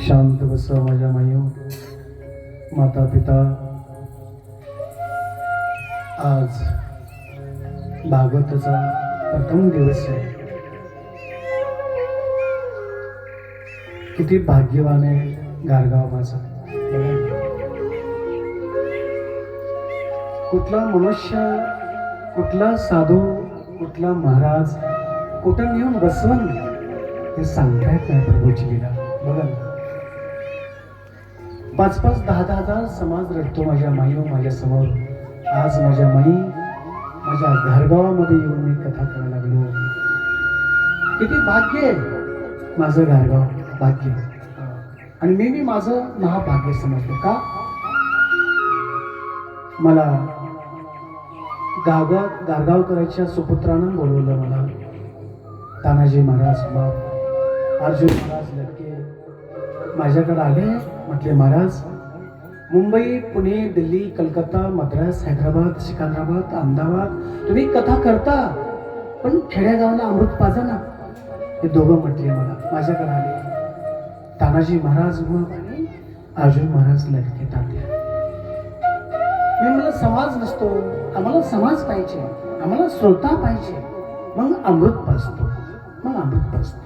शांत बसा माझ्या मायो माता पिता आज भागवताचा प्रथम दिवस आहे. किती भाग्यवान आहे गारगाव माझा. कुठला मनुष्य कुठला साधू कुठला महाराज कुठं नेऊन बसवण हे सांगता येत नाही प्रभूची लिला बघा ना. पाच पाच दहा दहा दहा समाज रडतो माझ्या माईव माझ्यासमोर. आज माझ्या माई माझ्या घरगावामध्ये येऊन मी कथा करायला लागलो. किती भाग्य आहे. माझं घरगाव भाग्य. आणि मी मी माझं महाभाग्य समजतो. का? मला गावगाव गारगावकरांच्या सुपुत्रानं बोलवलं मला. तानाजी महाराज बाप. अर्जुन महाराज लटके. माझ्याकडे आले. म्हटले महाराज मुंबई पुणे दिल्ली कलकत्ता मद्रास हैदराबाद सिकंदराबाद अहमदाबाद तुम्ही कथा करता पण खेड्यागावाला अमृत पाजा ना. हे दोघं म्हटले मला माझ्याकडे आले. तानाजी महाराज मग आणि अर्जुन महाराज लढके तात्या मी मला समाज नसतो आम्हाला समाज पाहिजे आम्हाला श्रोता पाहिजे मग अमृत पाजतो मग अमृत पाजतो.